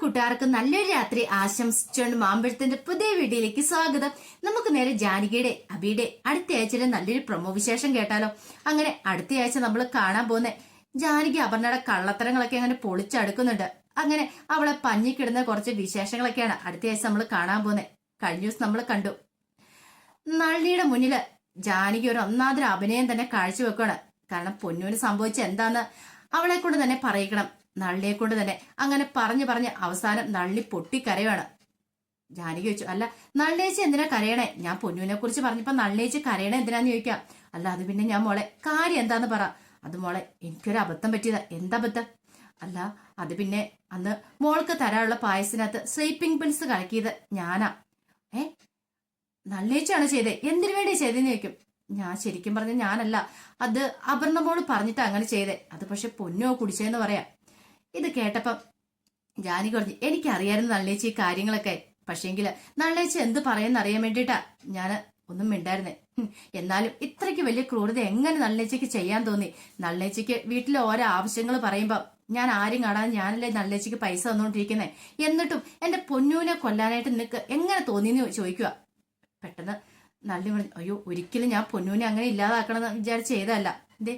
കൂട്ടുകാർക്കും നല്ലൊരു രാത്രി ആശംസിച്ചുകൊണ്ട് മാമ്പഴത്തിന്റെ പുതിയ വീഡിയോയിലേക്ക് സ്വാഗതം. നമുക്ക് നേരെ ജാനകിയുടെ അബിയുടെ അടുത്ത ആഴ്ചയിലെ നല്ലൊരു പ്രൊമോ വിശേഷം കേട്ടാലോ? അങ്ങനെ അടുത്ത ആഴ്ച നമ്മൾ കാണാൻ പോകുന്ന ജാനകി അപർണയുടെ കള്ളത്തരങ്ങളൊക്കെ അങ്ങനെ പൊളിച്ചടുക്കുന്നുണ്ട്. അങ്ങനെ അവളെ പഞ്ഞിക്കിടുന്ന കുറച്ച് വിശേഷങ്ങളൊക്കെയാണ് അടുത്ത ആഴ്ച നമ്മൾ കാണാൻ പോകുന്നത് കഴിഞ്ഞ ദിവസം നമ്മൾ കണ്ടു. നള്ളിയുടെ മുന്നിൽ ജാനകി ഒരു ഒന്നാതൊരു അഭിനയം തന്നെ കാഴ്ചവെക്കുകയാണ് കാരണം പൊന്നൂന് സംഭവിച്ച എന്താന്ന് അവളെ കൊണ്ട് തന്നെ പറയിക്കണം. നള്ളിയെ കൊണ്ട് തന്നെ. അങ്ങനെ പറഞ്ഞു പറഞ്ഞ് അവസാനം നള്ളി പൊട്ടിക്കരയാണ്. ജാനകി ചോദിച്ചു അല്ല നള്ളേച്ചി എന്തിനാ കരയണേ? ഞാൻ പൊന്നുവിനെ കുറിച്ച് പറഞ്ഞപ്പോ നള്ളേച്ചി കരയണേ എന്തിനാന്ന് ചോദിക്കാം. അല്ല അത് പിന്നെ ഞാൻ മോളെ കാര്യം എന്താന്ന് പറ. അത് മോളെ എനിക്കൊരു അബദ്ധം പറ്റിയതാ. എന്താബദ്ധം അല്ല അത് പിന്നെ അന്ന് മോൾക്ക് തരാനുള്ള പായസത്തിനകത്ത് സ്ലീപ്പിംഗ് പിൽസ് കലക്കിയത് ഞാനാ. ഏ? നല്ലേച്ചാണ് ചെയ്തേ? എന്തിനു വേണ്ടി ചെയ്തെന്ന് ചോദിക്കും. ഞാൻ ശരിക്കും പറഞ്ഞ ഞാനല്ല. അത് അപർണ മോൾ പറഞ്ഞിട്ട് അങ്ങനെ ചെയ്തേ. അത് പക്ഷെ പൊന്നോ കുടിച്ചേന്ന് പറയാം. ഇത് കേട്ടപ്പം ജാനി കുറഞ്ഞു എനിക്കറിയായിരുന്നു നള്ളേച്ചി ഈ കാര്യങ്ങളൊക്കെ. പക്ഷേങ്കിൽ നള്ളേച്ചി എന്ത് പറയുന്ന അറിയാൻ വേണ്ടിയിട്ടാ ഞാൻ ഒന്നും മിണ്ടായിരുന്നേ. എന്നാലും ഇത്രയ്ക്ക് വലിയ ക്രൂരത എങ്ങനെ നള്ളേച്ചയ്ക്ക് ചെയ്യാൻ തോന്നി? നള്ളേച്ചയ്ക്ക് വീട്ടിലെ ഓരോ ആവശ്യങ്ങൾ പറയുമ്പോ ഞാൻ ആരും കാണാതെ ഞാനല്ലേ നല്ലേച്ചിക്ക് പൈസ തന്നുകൊണ്ടിരിക്കുന്നേ എന്നിട്ടും എന്റെ പൊന്നൂനെ കൊല്ലാനായിട്ട് നിനക്ക് എങ്ങനെ തോന്നിയെന്ന് ചോദിക്കുക പെട്ടെന്ന് നള്ളി പറഞ്ഞു അയ്യോ ഒരിക്കലും ഞാൻ പൊന്നൂനെ അങ്ങനെ ഇല്ലാതാക്കണമെന്ന് വിചാരിച്ച് ചെയ്തതല്ല. ദേ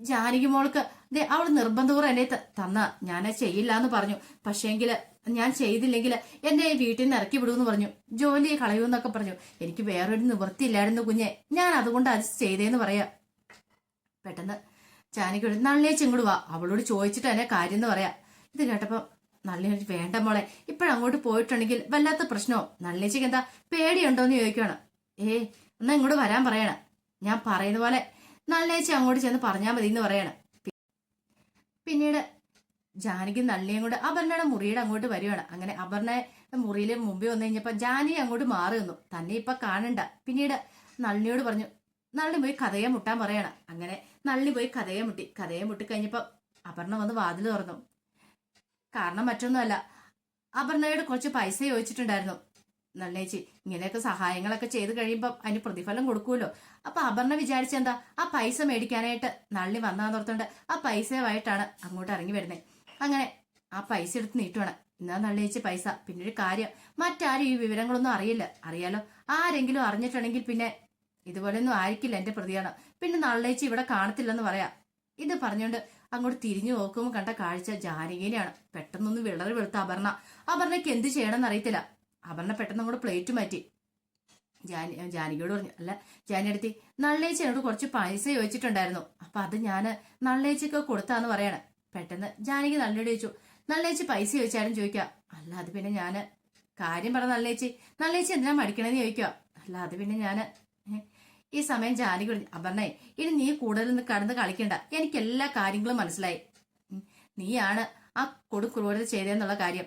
ജാനകി മോൾക്ക് ദേ അവൾ നിർബന്ധപൂർവം എന്നെ തന്ന. ഞാൻ ചെയ്യില്ല എന്ന് പറഞ്ഞു. പക്ഷേങ്കിൽ ഞാൻ ചെയ്തില്ലെങ്കിൽ എന്നെ വീട്ടിൽ നിന്ന് ഇറക്കി വിടുമെന്ന് പറഞ്ഞു. ജോലി കളയൂന്നൊക്കെ പറഞ്ഞു. എനിക്ക് വേറൊരു നിവൃത്തിയില്ലായിരുന്നു കുഞ്ഞെ. ഞാൻ അതുകൊണ്ട് അത് ചെയ്തേന്ന് പറയാ. പെട്ടെന്ന് ചാനയ്ക്ക് നള്ളിയേച്ച് ഇങ്ങോട്ട് വാ. അവളോട് ചോദിച്ചിട്ട് എന്നെ കാര്യം എന്ന് പറയാ. ഇത് കേട്ടപ്പോ നള്ളി വേണ്ട മോളെ. ഇപ്പോഴങ്ങോട്ട് പോയിട്ടുണ്ടെങ്കിൽ വല്ലാത്ത പ്രശ്നമോ നള്ളിയേച്ചിക്ക് എന്താ പേടിയുണ്ടോന്ന് ചോദിക്കുകയാണ് ഏ എന്നാ ഇങ്ങോട്ട് വരാൻ പറയണ. ഞാൻ പറയുന്ന പോലെ നള്ളിയേച്ചി അങ്ങോട്ട് ചെന്ന് പറഞ്ഞാൽ മതി എന്ന് പറയണ. പിന്നീട് ജാനകി നള്ളിയും കൂടെ അപർണയുടെ മുറിയുടെ അങ്ങോട്ട് വരുവാണ് അങ്ങനെ അപർണ മുറിയിൽ മുമ്പിൽ വന്നു കഴിഞ്ഞപ്പോൾ ജാനി അങ്ങോട്ട് മാറി നിന്നു. തന്നെ ഇപ്പൊ കാണണ്ട. പിന്നീട് നള്ളിയോട് പറഞ്ഞു നള്ളി പോയി കഥയെ മുട്ടാൻ പറയണം. അങ്ങനെ നള്ളി പോയി കഥയെ മുട്ടി. കഥയെ മുട്ടി കഴിഞ്ഞപ്പോൾ അപർണ വന്ന് വാതിൽ തുറന്നു. കാരണം മറ്റൊന്നുമല്ല അപർണയോട് കുറച്ച് പൈസ ചോദിച്ചിട്ടുണ്ടായിരുന്നു. നല്ലേച്ചി ഇങ്ങനെയൊക്കെ സഹായങ്ങളൊക്കെ ചെയ്ത് കഴിയുമ്പോൾ അതിന് പ്രതിഫലം കൊടുക്കുമല്ലോ. അപ്പൊ അപർണ വിചാരിച്ചെന്താ? ആ പൈസ മേടിക്കാനായിട്ട് നള്ളി വന്നാന്നോർത്തോണ്ട് ആ പൈസയുമായിട്ടാണ് അങ്ങോട്ട് ഇറങ്ങി വരുന്നത് അങ്ങനെ ആ പൈസ എടുത്ത് നീട്ടുവാണ്. എന്നാ നള്ളിയേച്ചി പൈസ? പിന്നെ ഒരു കാര്യം മറ്റാരും ഈ വിവരങ്ങളൊന്നും അറിയില്ല. അറിയാലോ? ആരെങ്കിലും അറിഞ്ഞിട്ടുണ്ടെങ്കിൽ പിന്നെ ഇതുപോലെയൊന്നും ആയിരിക്കില്ല എന്റെ പ്രതിയാണ് പിന്നെ നള്ളേച്ചി ഇവിടെ കാണത്തില്ലെന്ന് പറയാം. ഇത് പറഞ്ഞുകൊണ്ട് അങ്ങോട്ട് തിരിഞ്ഞു നോക്കുമ്പോൾ കണ്ട കാഴ്ച ജാനകീനെയാണ് പെട്ടെന്നൊന്ന് വിളറി വെളുത്ത അപർണ. അപർണയ്ക്ക് എന്ത് ചെയ്യണമെന്ന് അറിയത്തില്ല. അപർണ പെട്ടെന്ന് അങ്ങോട്ട് പ്ലേറ്റ് മാറ്റി. ജാനി ജാനകിയോട് പറഞ്ഞു അല്ല ജാനി അടുത്തി നള്ളേച്ചി എന്നോട് കുറച്ച് പൈസ ചോദിച്ചിട്ടുണ്ടായിരുന്നു. അപ്പൊ അത് ഞാൻ നള്ളേച്ചിക്ക് കൊടുത്താന്ന് പറയണേ. പെട്ടെന്ന് ജാനകി നല്ലോട് ചോദിച്ചു നള്ളേച്ചി പൈസ ചോദിച്ചാലും ചോദിക്കാം. അല്ല അത് പിന്നെ ഞാൻ കാര്യം പറ നല്ലേച്ചി നല്ലേച്ചി എന്തിനാ മടിക്കണമെന്ന് ചോദിക്കുക അല്ല അത് പിന്നെ ഞാൻ ഈ സമയം ജാനകി പറഞ്ഞു അപർണേ ഇനി നീ കൂടുതൽ കടന്ന് കളിക്കണ്ട. എനിക്ക് എല്ലാ കാര്യങ്ങളും മനസ്സിലായി. നീയാണ് ആ കൊടുക്രൂരത ചെയ്തതെന്നുള്ള കാര്യം.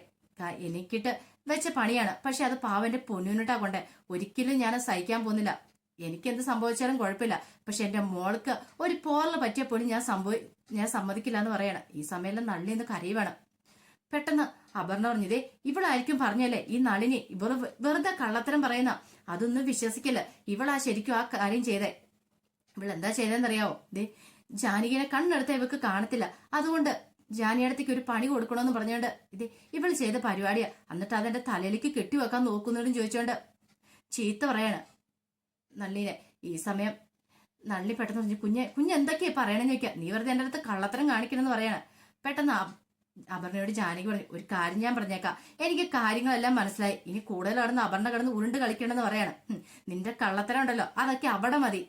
എനിക്കിട്ട് വെച്ച പണിയാണ്. പക്ഷെ അത് പാവന്റെ പൊന്നിനിട്ടാ കൊണ്ടേ. ഒരിക്കലും ഞാൻ സഹിക്കാൻ പോകുന്നില്ല. എനിക്ക് എന്ത് സംഭവിച്ചാലും കുഴപ്പമില്ല. പക്ഷെ എന്റെ മോൾക്ക് ഒരു പോറൽ പറ്റിയപ്പോഴും ഞാൻ സംഭവി ഞാൻ സമ്മതിക്കില്ല എന്ന് പറയണം. ഈ സമയം നള്ളി എന്ന് കരയുവാണ്. പെട്ടെന്ന് അപർണ പറഞ്ഞതേ ഇവളായിരിക്കും പറഞ്ഞല്ലേ? ഈ നളിനി ഇവൾ വെറുതെ കള്ളത്തരം പറയുന്ന. അതൊന്നും വിശ്വസിക്കില്ല. ഇവളാ ശരിക്കും ആ കാര്യം ചെയ്തേ. ഇവൾ എന്താ ചെയ്തതെന്നറിയാവോ ദേ ജാനകിനെ കണ്ണെടുത്ത ഇവക്ക് കാണത്തില്ല. അതുകൊണ്ട് ജാനിയടത്തേക്ക് ഒരു പണി കൊടുക്കണമെന്ന് പറഞ്ഞുകൊണ്ട് ഇത് ഇവൾ ചെയ്ത പരിപാടിയാ. എന്നിട്ട് അതെന്റെ തലയിലേക്ക് കെട്ടിവെക്കാൻ നോക്കുന്നതും ചോദിച്ചോണ്ട് ചീത്ത പറയാണ് നള്ളിനെ. ഈ സമയം നള്ളി പെട്ടെന്ന് പറഞ്ഞു കുഞ്ഞെ കുഞ്ഞ് എന്തൊക്കെയാ പറയണെന്ന് ചോദിക്കാം. നീ വെറുതെ എന്റെ അടുത്ത് കള്ളത്തരം കാണിക്കണമെന്ന് പറയാണ്. പെട്ടെന്ന് അപർണയോട് ജാനകി പറഞ്ഞു ഒരു കാര്യം ഞാൻ പറഞ്ഞേക്കാം. എനിക്ക് കാര്യങ്ങളെല്ലാം മനസ്സിലായി. ഇനി കൂടുതൽ കടന്ന് അപർണ കടന്ന് ഉരുണ്ട് കളിക്കണമെന്ന് പറയാണ്. നിന്റെ കള്ളത്തരം ഉണ്ടല്ലോ. അതൊക്കെ അവിടെ മതി.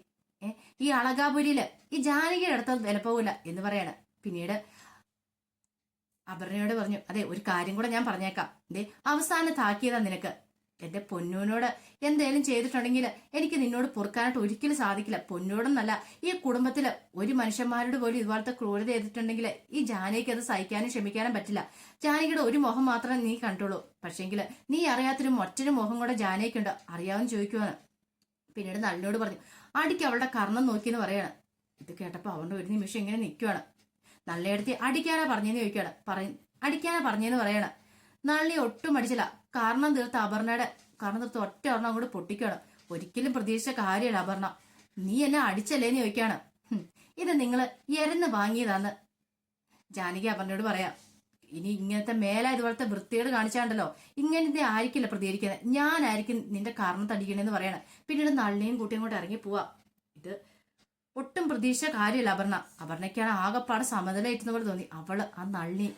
ഈ അളകാപുരിയിൽ ഈ ജാനകിയുടെ അടുത്ത് വില പോകില്ല എന്ന് പറയാണ്. പിന്നീട് അപർണയോട് പറഞ്ഞു അതെ ഒരു കാര്യം കൂടെ ഞാൻ പറഞ്ഞേക്കാം. ദേ അവസാനം താക്കിയതാ നിനക്ക്. എന്റെ പൊന്നൂനോട് എന്തേലും ചെയ്തിട്ടുണ്ടെങ്കിൽ എനിക്ക് നിന്നോട് പൊറുക്കാനായിട്ട് ഒരിക്കലും സാധിക്കില്ല. പൊന്നോടൊന്നല്ല ഈ കുടുംബത്തിൽ ഒരു മനുഷ്യന്മാരോട് പോലും ഇതുപോലത്തെ ക്രൂരത ചെയ്തിട്ടുണ്ടെങ്കിൽ ഈ ജാനകിക്ക് അത് സഹിക്കാനും ക്ഷമിക്കാനും പറ്റില്ല. ജാനകിയുടെ ഒരു മുഖം മാത്രമേ നീ കണ്ടുള്ളൂ. പക്ഷെങ്കിൽ നീ അറിയാത്തൊരു മറ്റൊരു മുഖം കൂടെ ജാനയ്ക്കുണ്ട് അറിയാവുന്ന ചോദിക്കുവാണ്. പിന്നീട് നല്ലിനോട് പറഞ്ഞു അടിക്ക് അവളുടെ കർണം നോക്കിയെന്ന് പറയാണ്. ഇത് കേട്ടപ്പോ അവളുടെ ഒരു നിമിഷം ഇങ്ങനെ നിൽക്കുവാണ് നല്ലയിടത്തി അടിക്കാനാ പറഞ്ഞെന്ന് ചോദിക്കുകയാണ് പറ അടിക്കാനാ പറഞ്ഞെന്ന് പറയാണ്. നള്ളി ഒട്ടും അടിച്ചില്ല. കാരണം തീർത്ത് അപർണയുടെ കാരണം തീർത്ത് ഒറ്റ ഒരെണ്ണം അങ്ങോട്ട് പൊട്ടിക്കുകയാണ് ഒരിക്കലും പ്രതീക്ഷിച്ച കാര്യമല്ല അപർണ. നീ എന്നെ അടിച്ചല്ലേന്ന് ചോദിക്കുകയാണ് ഹും, ഇത് നിങ്ങൾ എരന്ന് വാങ്ങിയതാന്ന് ജാനകി അപർണയോട് പറയാം. ഇനി ഇങ്ങനത്തെ മേലെ ഇതുപോലത്തെ വൃത്തികേട് കാണിച്ചാണ്ടല്ലോ. ഇങ്ങനത്തെ ആയിരിക്കില്ല പ്രതികരിക്കുന്നത്. ഞാനായിരിക്കും നിന്റെ കാരണം തടിക്കണേന്ന് പറയണേ. പിന്നീട് നള്ളിയും കൂട്ടിയും കൂടെ ഇറങ്ങി പോവാ. ഇത് ഒട്ടും പ്രതീക്ഷ കാര്യമില്ല അപർണ. അപർണയ്ക്കാണ് ആകെപ്പാട് സമനിലയിട്ടുന്ന പോലെ തോന്നി. അവൾ ആ നള്ളി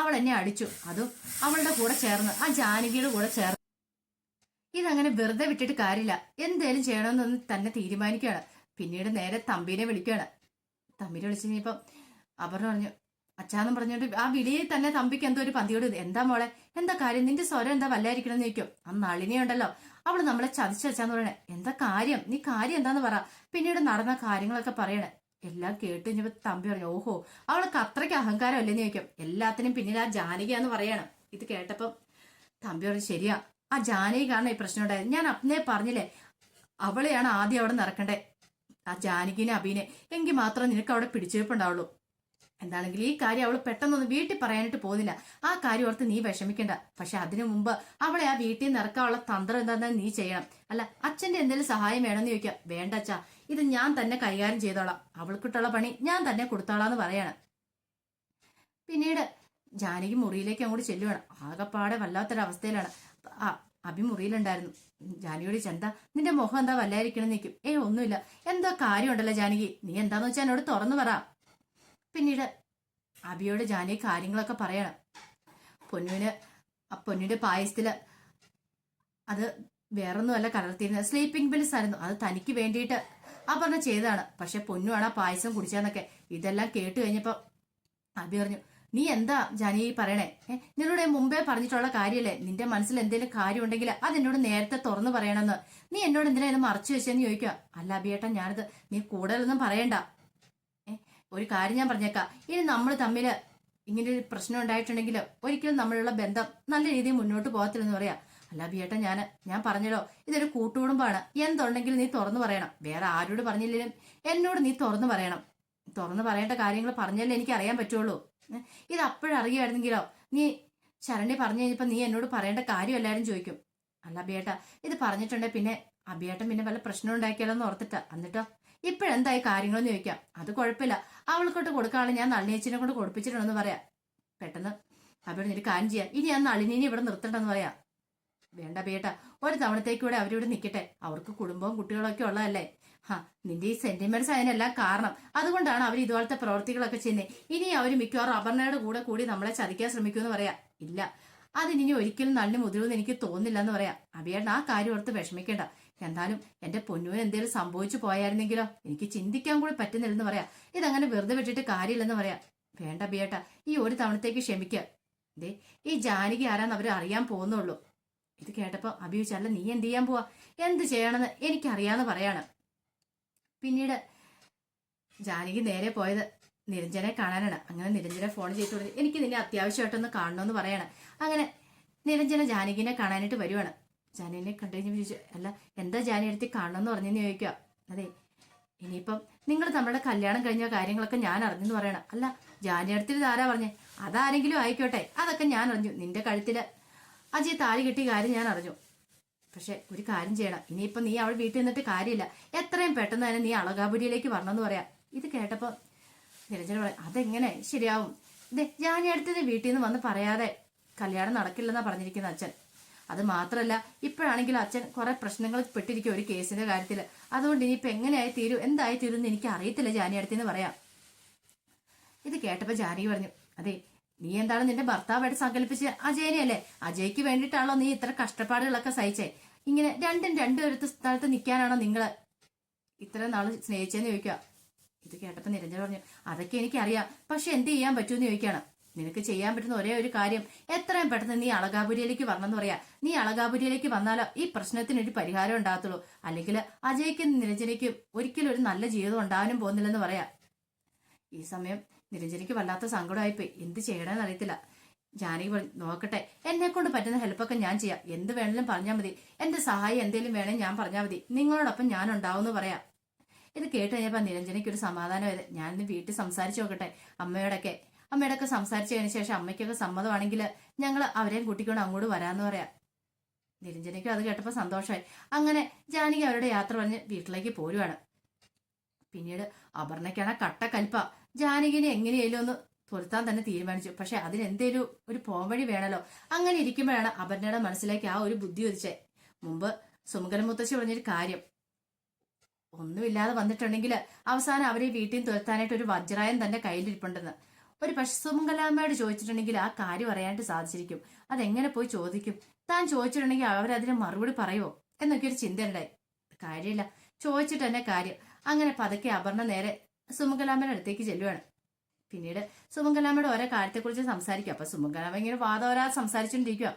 അവൾ എന്നെ അടിച്ചു. അതും അവളുടെ കൂടെ ചേർന്ന് ആ ജാനകിയുടെ കൂടെ ചേർന്ന്. ഇതങ്ങനെ വെറുതെ വിട്ടിട്ട് കാര്യമില്ല. എന്തേലും ചെയ്യണമെന്നൊന്ന് തന്നെ തീരുമാനിക്കുകയാണ്. പിന്നീട് നേരെ തമ്പീനെ വിളിക്കുകയാണ്. തമ്പീനെ വിളിച്ചു കഴിഞ്ഞപ്പം അപർണ പറഞ്ഞു അച്ഛാന്നും പറഞ്ഞോണ്ട് ആ വിളിയിൽ തന്നെ തമ്പിക്ക് എന്തോ ഒരു പന്തിയോട് എന്താ മോളെ? എന്താ കാര്യം? നിന്റെ സ്വരം എന്താ വല്ലായിരിക്കണം എന്ന് ചോദിക്കും. ആ നളിനി അവൾ നമ്മളെ ചതിച്ചു വെച്ചാന്ന് പറയണേ. എന്താ കാര്യം? നീ കാര്യം എന്താന്ന് പറ. പിന്നീട് നടന്ന കാര്യങ്ങളൊക്കെ പറയണേ. എല്ലാം കേട്ട് കഴിഞ്ഞപ്പോ തമ്പി പറഞ്ഞു ഓഹോ അവൾക്ക് അത്രയ്ക്ക് അഹങ്കാരം അല്ലെന്ന് ചോദിക്കും. എല്ലാത്തിനും പിന്നിൽ ആ ജാനകിയാന്ന് പറയണം. ഇത് കേട്ടപ്പം തമ്പി പറഞ്ഞു ശരിയാ. ആ ജാനകി കാരണം ഈ പ്രശ്നം ഉണ്ടായത്. ഞാൻ അപ്നേ പറഞ്ഞില്ലേ അവളെയാണ് ആദ്യം അവിടെ നടക്കണ്ടേ. ആ ജാനകിനെ അബീനെ. എങ്കിൽ മാത്രം നിനക്ക് അവിടെ പിടിച്ചുവെപ്പുണ്ടാവുള്ളൂ എന്താണെങ്കിൽ ഈ കാര്യം അവൾ പെട്ടെന്നൊന്ന് വീട്ടിൽ പറയാനായിട്ട് പോകുന്നില്ല. ആ കാര്യം ഓർത്ത് നീ വിഷമിക്കണ്ട. പക്ഷെ അതിനു മുമ്പ് അവളെ ആ വീട്ടിൽ നിന്ന് ഇറക്കാനുള്ള തന്ത്രം എന്താണെന്ന് നീ ചെയ്യണം. അല്ല അച്ഛന്റെ എന്തെങ്കിലും സഹായം വേണമെന്ന് ചോദിക്കാം. വേണ്ട അച്ഛാ ഇത് ഞാൻ തന്നെ കൈകാര്യം ചെയ്തോളാം. അവൾക്കിട്ടുള്ള പണി ഞാൻ തന്നെ കൊടുത്തോളാന്ന് പറയാണ്. പിന്നീട് ജാനകി മുറിയിലേക്ക് അങ്ങോട്ട് ചെല്ലുവാണ്. ആകെപ്പാടെ വല്ലാത്തൊരവസ്ഥയിലാണ്. ആ അഭി മുറിയിലുണ്ടായിരുന്നു. ജാനകിയോട് ചെന്താ നിന്റെ മുഖം എന്താ വല്ലായിരിക്കണം നിൽക്കും ഏ ഒന്നുമില്ല. എന്തോ കാര്യമുണ്ടല്ലോ ജാനകി. നീ എന്താന്ന് വെച്ചാൽ എന്നോട് തുറന്നു പറ. പിന്നീട് അബിയോട് ജാനി കാര്യങ്ങളൊക്കെ പറയണം. പൊന്നുവിന് ആ പൊന്നുവിന്റെ പായസത്തിൽ അത് വേറൊന്നുമല്ല കലർത്തിയിരുന്നത്. സ്ലീപ്പിംഗ് ബിൽസ് ആയിരുന്നു. അത് തനിക്ക് വേണ്ടിയിട്ട് ആ പറഞ്ഞ ചെയ്തതാണ്. പക്ഷെ പൊന്നുവാണ് ആ പായസം കുടിച്ചതെന്നൊക്കെ ഇതെല്ലാം കേട്ട് കഴിഞ്ഞപ്പോ അബി പറഞ്ഞു നീ എന്താ ജാനി പറയണേ? നിന്നോട് മുമ്പേ പറഞ്ഞിട്ടുള്ള കാര്യമല്ലേ നിന്റെ മനസ്സിൽ എന്തെങ്കിലും കാര്യം ഉണ്ടെങ്കിൽ അത് എന്നോട് നേരത്തെ തുറന്നു പറയണമെന്ന്. നീ എന്നോട് എന്തിനാ ഇത് മറച്ചു വെച്ചെന്ന് ചോദിക്കുക? അല്ല അബിയേട്ടാ ഞാനിത് നീ കൂടുതലൊന്നും പറയണ്ട. ഒരു കാര്യം ഞാൻ പറഞ്ഞേക്കാം. ഇനി നമ്മൾ തമ്മിൽ ഇങ്ങനെ ഒരു പ്രശ്നം ഉണ്ടായിട്ടുണ്ടെങ്കിൽ ഒരിക്കലും നമ്മളുള്ള ബന്ധം നല്ല രീതിയിൽ മുന്നോട്ട് പോകത്തില്ലെന്ന് പറയാം. അല്ല ബിയേട്ട ഞാൻ ഞാൻ പറഞ്ഞല്ലോ ഇതൊരു കൂട്ടുകുടുംബമാണ് എന്തുണ്ടെങ്കിലും നീ തുറന്നു പറയണം. വേറെ ആരോട് പറഞ്ഞില്ലെങ്കിലും എന്നോട് നീ തുറന്നു പറയണം. തുറന്നു പറയേണ്ട കാര്യങ്ങൾ പറഞ്ഞല്ലേ എനിക്ക് അറിയാൻ പറ്റുള്ളൂ. ഇത് അപ്പോഴറിയായിരുന്നെങ്കിലോ നീ ശരണി പറഞ്ഞു കഴിഞ്ഞപ്പോൾ നീ എന്നോട് പറയേണ്ട കാര്യം എല്ലാവരും ചോദിക്കും. അല്ല ബിയേട്ട ഇത് പറഞ്ഞിട്ടുണ്ടെ പിന്നെ അബിയേട്ടൻ പിന്നെ വല്ല പ്രശ്നം ഉണ്ടാക്കിയാലോ എന്ന് ഓർത്തിട്ടാ. എന്നിട്ടോ? ഇപ്പോഴെന്തായി കാര്യങ്ങളെന്ന് ചോദിക്കാം. അത് കുഴപ്പമില്ല. അവൾക്കോട്ട് കൊടുക്കാനുള്ള ഞാൻ നളിനേച്ചിനെ കൊണ്ട് കൊടുപ്പിച്ചിട്ടുണ്ടെന്ന് പറയാം. പെട്ടെന്ന് അവിടെ ഒരു കാര്യം ചെയ്യാം. ഇനി ഞാൻ നളിനീനെ ഇവിടെ നിർത്തണ്ടെന്ന് പറയാം. വേണ്ട ബേട്ട ഒരു തവണത്തേക്ക് കൂടെ അവരിവിടെ നിൽക്കട്ടെ അവർക്ക് കുടുംബവും കുട്ടികളൊക്കെ ഉള്ളതല്ലേ? ഹാ നിന്റെ ഈ സെന്റിമെന്റ്സ് അതിനെല്ലാം കാരണം. അതുകൊണ്ടാണ് അവർ ഇതുപോലത്തെ പ്രവർത്തികളൊക്കെ ചെയ്യുന്നത് ഇനി അവർ മിക്കവാറും അപർണയുടെ കൂടെ കൂടി നമ്മളെ ചതിക്കാൻ ശ്രമിക്കുമെന്ന് പറയാം. ഇല്ല. അതിനി ഒരിക്കലും നല്ല മുതിരുമെന്ന് എനിക്ക് തോന്നില്ല എന്ന് പറയാം. അബിയേട്ടൻ ആ കാര്യം ഓർത്ത് വിഷമിക്കേണ്ട. എന്നാലും എന്റെ പൊന്നുവിന് എന്തെങ്കിലും സംഭവിച്ചു പോയായിരുന്നെങ്കിലോ? എനിക്ക് ചിന്തിക്കാൻ കൂടി പറ്റുന്നില്ലെന്ന് പറയാ. ഇതങ്ങനെ വെറുതെ വിട്ടിട്ട് കാര്യമില്ലെന്ന് പറയാ. വേണ്ട ബിയേട്ട ഈ ഒരു തവണത്തേക്ക് ക്ഷമിക്കുക ദേ ഈ ജാനകി ആരാന്ന് അവർ അറിയാൻ പോകുന്നുള്ളൂ. ഇത് കേട്ടപ്പോ അഭിയുച്ചല്ല നീ എന്ത് ചെയ്യാൻ പോവാ? എന്ത് ചെയ്യണമെന്ന് എനിക്കറിയാന്ന് പറയാണ്. പിന്നീട് ജാനകി നേരെ പോയത് നിരഞ്ജനെ കാണാനാണ്. അങ്ങനെ നിരഞ്ജനെ ഫോൺ ചെയ്തു എനിക്ക് നിന്നെ അത്യാവശ്യമായിട്ടൊന്ന് കാണണമെന്ന് പറയാണ്. അങ്ങനെ നിരഞ്ജന ജാനകിനെ കാണാനായിട്ട് വരുവാണ്. ജാനകിനെ കണ്ടു കഴിഞ്ഞപ്പോൾ ചോദിച്ചു അല്ല എന്താ ജാനി എടുത്തി കാണണമെന്ന് പറഞ്ഞെന്ന് ചോദിക്കുക അതെ ഇനിയിപ്പം നിങ്ങൾ നമ്മുടെ കല്യാണം കഴിഞ്ഞ കാര്യങ്ങളൊക്കെ ഞാൻ അറിഞ്ഞെന്ന് പറയണം. അല്ല ജാനി അടുത്തിൽ ഇതാരാ പറഞ്ഞേ? അതാരെങ്കിലും ആയിക്കോട്ടെ അതൊക്കെ ഞാൻ അറിഞ്ഞു നിന്റെ കഴുത്തിൽ അജയ് താലി കിട്ടിയ കാര്യം ഞാൻ അറിഞ്ഞു. പക്ഷെ ഒരു കാര്യം ചെയ്യണം ഇനിയിപ്പം നീ അവൾ വീട്ടിൽ നിന്നിട്ട് കാര്യമില്ല എത്രയും പെട്ടെന്ന് തന്നെ നീ അളകാപുരിയിലേക്ക് വരണമെന്ന് പറയാം. ഇത് കേട്ടപ്പോൾ നിരഞ്ജന പറയാം അതെങ്ങനെ? ശരിയാവും. ഇതേ ഞാൻ അടുത്തത് വീട്ടിൽ നിന്ന് വന്ന് പറയാതെ കല്യാണം നടക്കില്ലെന്നാണ് പറഞ്ഞിരിക്കുന്ന അച്ഛൻ. അത് മാത്രമല്ല ഇപ്പോഴാണെങ്കിൽ അച്ഛൻ കുറെ പ്രശ്നങ്ങൾ പെട്ടിരിക്കും ഒരു കേസിന്റെ കാര്യത്തിൽ അതുകൊണ്ട് ഇനിയിപ്പോ എങ്ങനെയായി തീരും? എന്തായി തീരും എന്ന് എനിക്ക് അറിയത്തില്ല ജാനി അടുത്തെന്ന് പറയാം ഇത് കേട്ടപ്പോ ജാനി പറഞ്ഞു അതെ നീ എന്താണ് നിന്റെ ഭർത്താവായിട്ട് സങ്കല്പിച്ച്? അജയനെയല്ലേ? അജയ്ക്ക് വേണ്ടിയിട്ടാണല്ലോ നീ ഇത്ര കഷ്ടപ്പാടുകളൊക്കെ സഹിച്ചേ? ഇങ്ങനെ രണ്ടും രണ്ടും ഒരു സ്ഥലത്ത് നിൽക്കാനാണോ നിങ്ങൾ? ഇത്ര നാൾ സ്നേഹിച്ചെന്ന് ചോദിക്കുക ഇത് കേട്ടപ്പോ നിരഞ്ജൻ പറഞ്ഞു അതൊക്കെ എനിക്കറിയാം പക്ഷെ എന്ത് ചെയ്യാൻ പറ്റൂന്ന് ചോദിക്കാണ്. നിനക്ക് ചെയ്യാൻ പറ്റുന്ന ഒരേ ഒരു കാര്യം. എത്രയും പെട്ടെന്ന് നീ അളകാപുരിയിലേക്ക് വരണമെന്ന് പറയാ. നീ അളകാപുരിയിലേക്ക് വന്നാലോ ഈ പ്രശ്നത്തിന് ഒരു പരിഹാരം ഉണ്ടാകത്തുള്ളൂ. അല്ലെങ്കിൽ അജയ്ക്കും നിരഞ്ജനയ്ക്കും ഒരിക്കലും ഒരു നല്ല ജീവിതം ഉണ്ടാവാനും പോകുന്നില്ലെന്ന് പറയാ. ഈ സമയം നിരഞ്ജനയ്ക്ക് വല്ലാത്ത സങ്കടമായിപ്പോയി. എന്ത് ചെയ്യണമെന്ന് അറിയത്തില്ല. ജാനകി നോക്കട്ടെ എന്നെ കൊണ്ട് പറ്റുന്ന ഹെൽപ്പൊക്കെ ഞാൻ ചെയ്യാം. എന്ത് വേണമെങ്കിലും പറഞ്ഞാൽ മതി. എന്റെ സഹായം എന്തെങ്കിലും വേണമെങ്കിൽ ഞാൻ പറഞ്ഞാൽ മതി. നിങ്ങളോടൊപ്പം ഞാൻ ഉണ്ടാവുമെന്ന് പറയാം. ഇത് കേട്ട് കഴിഞ്ഞപ്പോൾ നിരഞ്ജനയ്ക്ക് ഒരു സമാധാനമായത്. ഞാൻ വീട്ടിൽ സംസാരിച്ചു നോക്കട്ടെ. അമ്മയോടൊക്കെ അമ്മയോടൊക്കെ സംസാരിച്ചതിന് ശേഷം അമ്മയ്ക്കൊക്കെ സമ്മതമാണെങ്കിൽ ഞങ്ങൾ അവരെയും കൂട്ടിക്കൊണ്ട് അങ്ങോട്ട് വരാമെന്ന് പറയാം. നിരഞ്ജനയ്ക്കും അത് കേട്ടപ്പോൾ സന്തോഷമായി. അങ്ങനെ ജാനകി അവരുടെ യാത്ര പറഞ്ഞ് വീട്ടിലേക്ക് പോരുവാണ്. പിന്നീട് അപർണയ്ക്കാണ് കട്ട കൽപ്പ. ജാനകിനെ എങ്ങനെയായാലും ഒന്ന് തുരത്താൻ തന്നെ തീരുമാനിച്ചു. പക്ഷെ അതിനെന്തേലും ഒരു പോംവഴി വേണല്ലോ. അങ്ങനെ ഇരിക്കുമ്പോഴാണ് അപർണയുടെ മനസ്സിലേക്ക് ആ ഒരു ബുദ്ധി ഉദിച്ചേ മുമ്പ് സുമകല മുത്തശ്ശി പറഞ്ഞൊരു കാര്യം. ഒന്നുമില്ലാതെ വന്നിട്ടുണ്ടെങ്കിൽ അവസാനം അവരെ വീട്ടിൽ തുരത്താനായിട്ട് ഒരു വജ്രായം തന്റെ കയ്യിലിരിപ്പുണ്ടെന്ന്. ഒരു പശുസുമംഗലാമ്മയോട് സുമംഗലാമ്മയോട് ചോദിച്ചിട്ടുണ്ടെങ്കിൽ ആ കാര്യം അറിയാനായിട്ട് സാധിച്ചിരിക്കും. അതെങ്ങനെ പോയി ചോദിക്കും? താൻ ചോദിച്ചിട്ടുണ്ടെങ്കിൽ അവരതിന് മറുപടി പറയുമോ എന്നൊക്കെ ഒരു ചിന്ത ഉണ്ടായി. കാര്യമില്ല. ചോദിച്ചിട്ട് തന്നെ കാര്യം. അങ്ങനെ പതുക്കെ അപർണ നേരെ സുമംഗലാമ്മയുടെ അടുത്തേക്ക് ചെല്ലുവാണ്. പിന്നീട് സുമംഗലാമ്മയുടെ ഓരോ കാര്യത്തെക്കുറിച്ച് സംസാരിക്കും. അപ്പൊ സുമംഗലാമ്മ ഇങ്ങനെ വാദോരാ സംസാരിച്ചുകൊണ്ടിരിക്കുക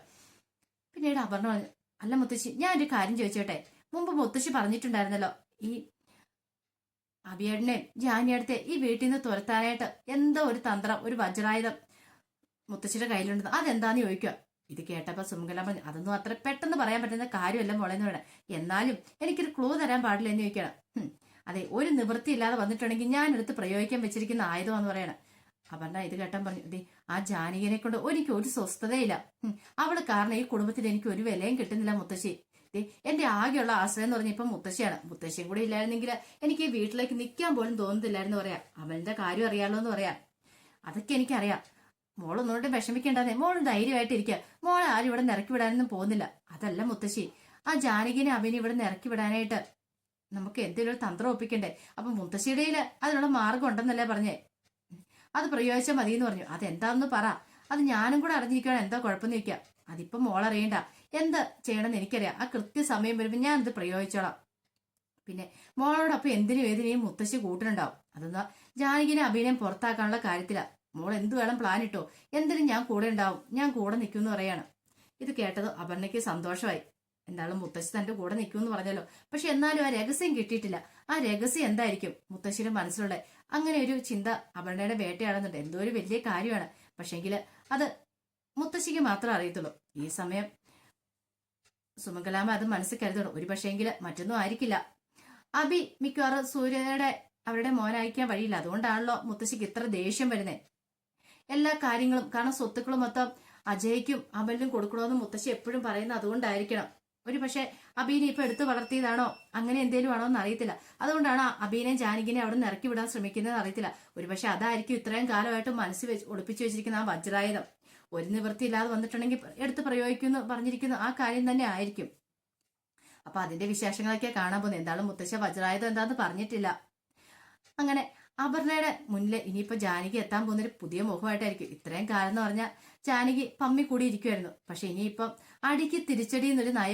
പിന്നീട് അപർണ പറഞ്ഞു അല്ല മുത്തശ്ശി ഞാൻ ഒരു കാര്യം ചോദിച്ചോട്ടെ? മുമ്പ് മുത്തശ്ശി പറഞ്ഞിട്ടുണ്ടായിരുന്നല്ലോ ഈ അഭിയേട്ടനെ ജാനിയടുത്തെ ഈ വീട്ടിൽ നിന്ന് തുരത്താനായിട്ട് എന്തോ ഒരു തന്ത്രം ഒരു വജ്രായുധം മുത്തശ്ശിയുടെ കയ്യിലുണ്ടെന്ന് അതെന്താന്ന് ചോദിക്കുക? ഇത് കേട്ടപ്പോ സുമംഗല പറഞ്ഞു അതൊന്നും അത്ര പെട്ടെന്ന് പറയാൻ പറ്റുന്ന കാര്യമല്ല മോളെന്ന് വേണം എന്നാലും എനിക്കൊരു ക്ലൂ തരാൻ പാടില്ല എന്ന് ചോദിക്കണം അതെ ഒരു നിവൃത്തി ഇല്ലാതെ വന്നിട്ടുണ്ടെങ്കിൽ ഞാൻ എടുത്ത് പ്രയോഗിക്കാൻ വെച്ചിരിക്കുന്ന ആയുധം എന്ന് പറയണം. അപർണ ഇത് കേട്ടാൻ പറഞ്ഞു ദേ ആ ജാനകിനെ കൊണ്ട് ഒരു സ്വസ്ഥതയില്ല. അവൾ കാരണം ഈ കുടുംബത്തിൽ എനിക്ക് ഒരു വിലയും കിട്ടുന്നില്ല മുത്തശ്ശി. എന്റെ ആകെയുള്ള ആശ്രയം എന്ന് പറഞ്ഞപ്പോ മുത്തശ്ശിയാണ്. മുത്തശ്ശിയും കൂടെ ഇല്ലായിരുന്നെങ്കിൽ എനിക്ക് വീട്ടിലേക്ക് നിൽക്കാൻ പോലും തോന്നുന്നില്ലായിരുന്നു പറയാം. അവന്റെ കാര്യം അറിയാലോ എന്ന് പറയാ. അതൊക്കെ എനിക്കറിയാം. മോളൊന്നുകൊണ്ട് വിഷമിക്കേണ്ടതേ മോൾ ധൈര്യമായിട്ട് ഇരിക്കുക മോളെ ആരും ഇവിടെ നിറക്കി വിടാനൊന്നും പോകുന്നില്ല. അതല്ല മുത്തശ്ശി ആ ജാനകിനെ അവന് ഇവിടെ നിറക്കി വിടാനായിട്ട് നമുക്ക് എന്തെങ്കിലും തന്ത്രം ഒപ്പിക്കണ്ടേ? അപ്പൊ മുത്തശ്ശിയുടെ അതിനുള്ള മാർഗം ഉണ്ടെന്നല്ലേ പറഞ്ഞേ. അത് പ്രയോഗിച്ചാൽ മതി എന്ന് പറഞ്ഞു. അതെന്താന്ന് പറ. അത് ഞാനും കൂടെ അറിഞ്ഞിരിക്കുകയാണ് എന്താ കുഴപ്പമെന്ന് ചോദിക്കാം. അതിപ്പം മോളറിയണ്ട. എന്ത് ചെയ്യണമെന്ന് എനിക്കറിയാം. ആ കൃത്യസമയം വരുമ്പോൾ ഞാൻ അത് പ്രയോഗിച്ചോളാം. പിന്നെ മോളോടൊപ്പം എന്തിനും ഏതിനെയും മുത്തശ്ശി കൂട്ടിനുണ്ടാവും അതെന്താ? ജാനകിനെ അഭിനയം പുറത്താക്കാനുള്ള കാര്യത്തിലാ. മോൾ എന്ത് വേണം പ്ലാൻ ഇട്ടോ? എന്തിനും ഞാൻ കൂടെ ഉണ്ടാവും. ഞാൻ കൂടെ നിൽക്കുമെന്ന് പറയാണ്. ഇത് കേട്ടത് അപർണയ്ക്ക് സന്തോഷമായി. എന്തായാലും മുത്തശ്ശി തന്റെ കൂടെ നിൽക്കുമെന്ന് പറഞ്ഞല്ലോ. പക്ഷെ എന്നാലും ആ രഹസ്യം കിട്ടിയിട്ടില്ല. ആ രഹസ്യം എന്തായിരിക്കും? മുത്തശ്ശിയുടെ മനസ്സിലുള്ള അങ്ങനെ ഒരു ചിന്ത അപർണയുടെ വേട്ടയാടുന്നുണ്ട്. എന്തോ ഒരു വലിയ കാര്യമാണ്. പക്ഷെങ്കിൽ അത് മുത്തശ്ശിക്ക് മാത്രമേ അറിയത്തുള്ളൂ. ഈ സമയം സുമംഗലാമ അത് മനസ്സിൽ കരുതണം. ഒരു പക്ഷേങ്കിൽ മറ്റൊന്നും ആയിരിക്കില്ല. അബി മിക്കവാറും സൂര്യയുടെ അവരുടെ മോനയക്കാൻ വഴിയില്ല. അതുകൊണ്ടാണല്ലോ മുത്തശ്ശിക്ക് ഇത്ര ദേഷ്യം വരുന്നത് എല്ലാ കാര്യങ്ങളും കാരണം സ്വത്തുക്കളും മൊത്തം അജയ്ക്കും അമലിനും കൊടുക്കണമെന്ന് മുത്തശ്ശി എപ്പോഴും പറയുന്നത് അതുകൊണ്ടായിരിക്കണം. ഒരു പക്ഷെ അബീനെ ഇപ്പൊ എടുത്തു വളർത്തിയതാണോ? അങ്ങനെ എന്തേലും ആണോ എന്ന് അറിയത്തില്ല. അതുകൊണ്ടാണ് അബീനെ ജാനകിനെ അവിടെ നിന്ന് ഇറക്കി വിടാൻ ശ്രമിക്കുന്നത് അറിയത്തില്ല. ഒരു പക്ഷെ അതായിരിക്കും ഇത്രയും കാലമായിട്ട് മനസ്സിൽ വെച്ച് ഒളിപ്പിച്ചു വെച്ചിരിക്കുന്ന ആ വജ്രായുധം. ഒരു നിവൃത്തി ഇല്ലാതെ വന്നിട്ടുണ്ടെങ്കിൽ എടുത്ത് പ്രയോഗിക്കുന്നു പറഞ്ഞിരിക്കുന്നു ആ കാര്യം തന്നെ ആയിരിക്കും. അപ്പൊ അതിന്റെ വിശേഷങ്ങളൊക്കെ കാണാൻ പോകുന്നത് എന്താണ് മുത്തശ്ശ വജ്രായുധം എന്താന്ന് പറഞ്ഞിട്ടില്ല. അങ്ങനെ അപർണയുടെ മുന്നിൽ ഇനിയിപ്പോ ജാനകി എത്താൻ പോകുന്നൊരു പുതിയ മുഖമായിട്ടായിരിക്കും. ഇത്രയും കാലം എന്ന് പറഞ്ഞാൽ ജാനകി പമ്മി കൂടി ഇരിക്കുമായിരുന്നു പക്ഷെ ഇനിയിപ്പം അടിക്ക് തിരിച്ചടി എന്നൊരു നയ